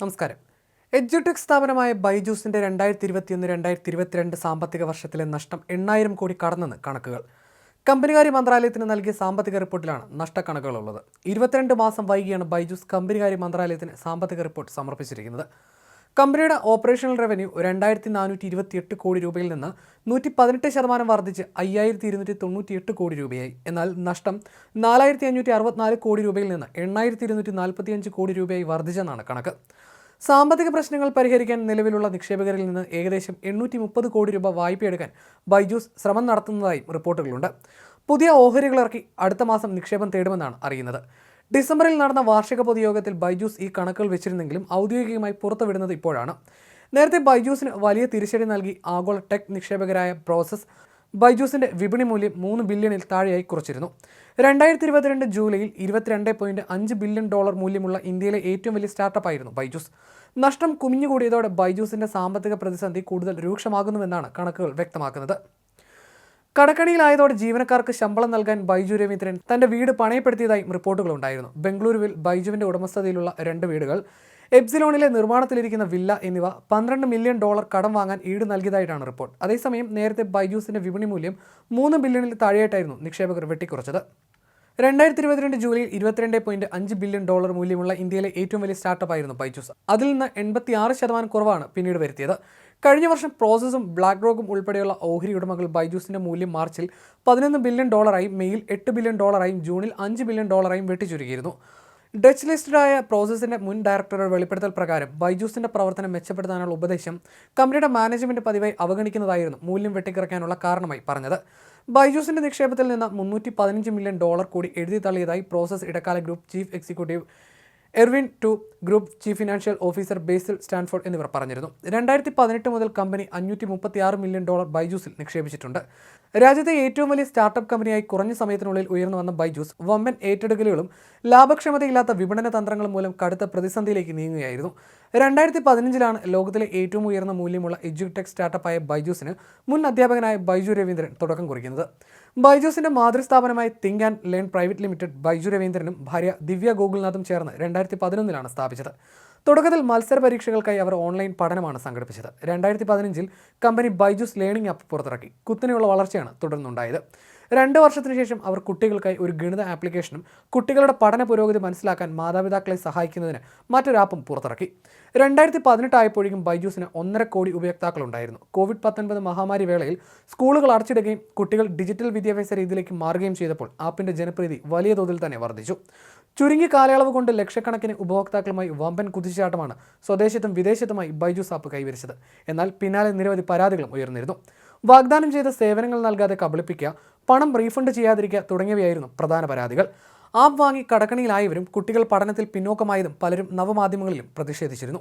നമസ്കാരം. എഡ്യൂടെക് സ്ഥാപനമായ ബൈജൂസിന്റെ രണ്ടായിരത്തി ഇരുപത്തിയൊന്ന് രണ്ടായിരത്തി ഇരുപത്തിരണ്ട് സാമ്പത്തിക വർഷത്തിലെ നഷ്ടം എണ്ണായിരം കോടി കടന്നെന്ന് കണക്കുകൾ. കമ്പനികാര്യ മന്ത്രാലയത്തിന് നൽകിയ സാമ്പത്തിക റിപ്പോർട്ടിലാണ് നഷ്ടക്കണക്കുകളുള്ളത്. ഇരുപത്തിരണ്ട് മാസം വൈകിയാണ് ബൈജൂസ് കമ്പനികാര്യ മന്ത്രാലയത്തിന് സാമ്പത്തിക റിപ്പോർട്ട് സമർപ്പിച്ചിരിക്കുന്നത്. കമ്പനിയുടെ ഓപ്പറേഷണൽ റവന്യൂ രണ്ടായിരത്തി നാനൂറ്റി ഇരുപത്തിയെട്ട് കോടി രൂപയിൽ നിന്ന് നൂറ്റി പതിനെട്ട് ശതമാനം വർദ്ധിച്ച് അയ്യായിരത്തി ഇരുന്നൂറ്റി തൊണ്ണൂറ്റിയെട്ട് കോടി രൂപയായി. എന്നാൽ നഷ്ടം നാലായിരത്തി അഞ്ഞൂറ്റി അറുപത്തിനാല് കോടി രൂപയിൽ നിന്ന് എണ്ണായിരത്തി ഇരുന്നൂറ്റി നാൽപ്പത്തിയഞ്ച് കോടി രൂപയായി വർദ്ധിച്ചെന്നാണ് കണക്ക്. സാമ്പത്തിക പ്രശ്നങ്ങൾ പരിഹരിക്കാൻ നിലവിലുള്ള നിക്ഷേപകരിൽ നിന്ന് ഏകദേശം എണ്ണൂറ്റി മുപ്പത് കോടി രൂപ വായ്പയെടുക്കാൻ ബൈജൂസ് ശ്രമം നടത്തുന്നതായും റിപ്പോർട്ടുകളുണ്ട്. പുതിയ ഓഹരികളിറക്കി അടുത്ത മാസം നിക്ഷേപം തേടുമെന്നാണ് അറിയുന്നത്. ഡിസംബറിൽ നടന്ന വാർഷിക പൊതുയോഗത്തിൽ ബൈജൂസ് ഈ കണക്കുകൾ വെച്ചിരുന്നെങ്കിലും ഔദ്യോഗികമായി പുറത്തുവിടുന്നത് ഇപ്പോഴാണ്. നേരത്തെ ബൈജൂസിന് വലിയ തിരിച്ചടി നൽകി ആഗോള ടെക് നിക്ഷേപകരായ പ്രോസസ് ബൈജൂസിന്റെ വിപണി മൂല്യം മൂന്ന് ബില്യണിൽ താഴെയായി കുറച്ചിരുന്നു. രണ്ടായിരത്തി ഇരുപത്തിരണ്ട് ജൂലൈയിൽ ഇരുപത്തിരണ്ട് പോയിന്റ് അഞ്ച് ബില്യൺ ഡോളർ മൂല്യമുള്ള ഇന്ത്യയിലെ ഏറ്റവും വലിയ സ്റ്റാർട്ടപ്പ് ആയിരുന്നു ബൈജൂസ്. നഷ്ടം കുമിഞ്ഞുകൂടിയതോടെ ബൈജൂസിന്റെ സാമ്പത്തിക പ്രതിസന്ധി കൂടുതൽ രൂക്ഷമാകുന്നുവെന്നാണ് കണക്കുകൾ വ്യക്തമാക്കുന്നത്. കടക്കണിയിലായതോടെ ജീവനക്കാർക്ക് ശമ്പളം നൽകാൻ ബൈജു രവീന്ദ്രൻ തന്റെ വീട് പണയപ്പെടുത്തിയതായും റിപ്പോർട്ടുകളുണ്ടായിരുന്നു ബംഗളൂരുവിൽ ബൈജുവിന്റെ ഉടമസ്ഥതയിലുള്ള രണ്ട് വീടുകൾ എബ്സിലോണിലെ നിർമ്മാണത്തിലിരിക്കുന്ന വില്ല എന്നിവ പന്ത്രണ്ട് മില്യൺ ഡോളർ കടം വാങ്ങാൻ ഈട് നൽകിയതായിട്ടാണ് റിപ്പോർട്ട്. അതേസമയം നേരത്തെ ബൈജൂസിന്റെ വിപണി മൂല്യം മൂന്ന് ബില്യണിൽ താഴെയായിട്ടായിരുന്നു നിക്ഷേപകർ വെട്ടിക്കുറച്ചത്. രണ്ടായിരത്തി ഇരുപത്തിരണ്ട് ജൂലൈയിൽ ഇരുപത്തിരണ്ട് പോയിന്റ് അഞ്ച് ബില്യൺ ഡോളർ മൂല്യമുള്ള ഇന്ത്യയിലെ ഏറ്റവും വലിയ സ്റ്റാർട്ടപ്പ് ആയിരുന്നു ബൈജൂസ് അതിൽ നിന്ന് എൺപത്തി ആറ് ശതമാനം കുറവാണ് പിന്നീട് വരുത്തിയത്. കഴിഞ്ഞ വർഷം പ്രോസസും ബ്ലാക്ക് റോക്കും ഉൾപ്പെടെയുള്ള ഓഹരി ഉടമകൾ ബൈജൂസിന്റെ മൂല്യം മാർച്ചിൽ പതിനൊന്ന് ബില്യൺ ഡോളറായും മെയിൽ എട്ട് ബില്യൺ ഡോളറായും ജൂണിൽ അഞ്ച് ബില്യൺ ഡോളറായും വെട്ടിച്ചുരുക്കിയിരുന്നു. ഡച്ച് ലിസ്റ്റഡായ പ്രോസസിന്റെ മുൻ ഡയറക്ടറുടെ വെളിപ്പെടുത്തൽ പ്രകാരം ബൈജൂസിന്റെ പ്രവർത്തനം മെച്ചപ്പെടുത്താനുള്ള ഉപദേശം കമ്പനിയുടെ മാനേജ്മെന്റ് പതിവായി അവഗണിക്കുന്നതായിരുന്നു മൂല്യം വെട്ടിക്കിറക്കാനുള്ള കാരണമായി പറഞ്ഞത്. ബൈജൂസിന്റെ നിക്ഷേപത്തിൽ നിന്ന് മുന്നൂറ്റി പതിനഞ്ച് മില്യൺ ഡോളർ കൂടി എഴുതി തള്ളിയതായി പ്രോസസ് ഇടക്കാല group chief executive Ervin Tu group chief financial officer Basil Stanford എന്നിവർ പറഞ്ഞിരുന്നു. രണ്ടായിരത്തി പതിനെട്ട് മുതൽ കമ്പനി അഞ്ഞൂറ്റി മുപ്പത്തി ആറ് മില്യൺ ഡോളർ ബൈജൂസിൽ നിക്ഷേപിച്ചിട്ടുണ്ട്. രാജ്യത്തെ ഏറ്റവും വലിയ സ്റ്റാർട്ടപ്പ് കമ്പനിയായി കുറഞ്ഞ സമയത്തിനുള്ളിൽ ഉയർന്നു വന്ന ബൈജൂസ് വമ്പൻ ഏറ്റെടുക്കലുകളും ലാഭക്ഷമതയില്ലാത്ത വിപണന തന്ത്രങ്ങൾ മൂലം കടുത്ത പ്രതിസന്ധിയിലേക്ക് നീങ്ങുകയായിരുന്നു. രണ്ടായിരത്തി പതിനഞ്ചിലാണ് ലോകത്തിലെ ഏറ്റവും ഉയർന്ന മൂല്യമുള്ള എഡ്യൂടെക് സ്റ്റാർട്ടപ്പായ ബൈജൂസിന് മുൻ അധ്യാപകനായ ബൈജു രവീന്ദ്രൻ തുടക്കം കുറിക്കുന്നത്. ബൈജൂസിന്റെ മാതൃസ്ഥാപനമായ think and learn private limited Byju രവീന്ദ്രനും ഭാര്യ ദിവ്യ ഗോകുൽനാഥും ചേർന്ന് രണ്ടായിരത്തി പതിനൊന്നിലാണ് സ്ഥാപിച്ചത്. തുടക്കത്തിൽ മത്സര പരീക്ഷകൾക്കായി അവർ ഓൺലൈൻ പഠനമാണ് സംഘടിപ്പിച്ചത്. രണ്ടായിരത്തി പതിനഞ്ചിൽ കമ്പനി ബൈജൂസ് ലേണിംഗ് ആപ്പ് പുറത്തിറക്കി. കുത്തനെയുള്ള വളർച്ചയാണ് തുടർന്നുണ്ടായത്. രണ്ട് വർഷത്തിനു ശേഷം അവർ കുട്ടികൾക്കായി ഒരു ഗണിത ആപ്ലിക്കേഷനും കുട്ടികളുടെ പഠന പുരോഗതി മനസ്സിലാക്കാൻ മാതാപിതാക്കളെ സഹായിക്കുന്നതിന് മറ്റൊരു ആപ്പും പുറത്തിറക്കി. രണ്ടായിരത്തി പതിനെട്ടായപ്പോഴേക്കും ബൈജൂസിന് ഒന്നര കോടി ഉപയോക്താക്കളുണ്ടായിരുന്നു. കോവിഡ് പത്തൊൻപത് മഹാമാരി വേളയിൽ സ്കൂളുകൾ അടച്ചിടുകയും കുട്ടികൾ ഡിജിറ്റൽ വിദ്യാഭ്യാസ രീതിയിലേക്ക് മാറുകയും ചെയ്തപ്പോൾ ആപ്പിന്റെ ജനപ്രീതി വലിയ തോതിൽ തന്നെ വർദ്ധിച്ചു. ചുരുങ്ങിയ കാലയളവ് കൊണ്ട് ലക്ഷക്കണക്കിന് ഉപഭോക്താക്കളുമായി വമ്പൻ കുതിച്ചാട്ടമാണ് സ്വദേശത്തും വിദേശത്തുമായി ബൈജൂസ് ആപ്പ് കൈവരിച്ചത്. എന്നാൽ പിന്നാലെ നിരവധി പരാതികളും ഉയർന്നിരുന്നു. വാഗ്ദാനം ചെയ്ത സേവനങ്ങൾ നൽകാതെ കബളിപ്പിക്കുക പണം റീഫണ്ട് ചെയ്യാതിരിക്കുക തുടങ്ങിയവയായിരുന്നു പ്രധാന പരാതികൾ. ആപ്പ് വാങ്ങി കടക്കണിയിലായവരും കുട്ടികൾ പഠനത്തിൽ പിന്നോക്കമായതും പലരും നവമാധ്യമങ്ങളിലും പ്രതിഷേധിച്ചിരുന്നു.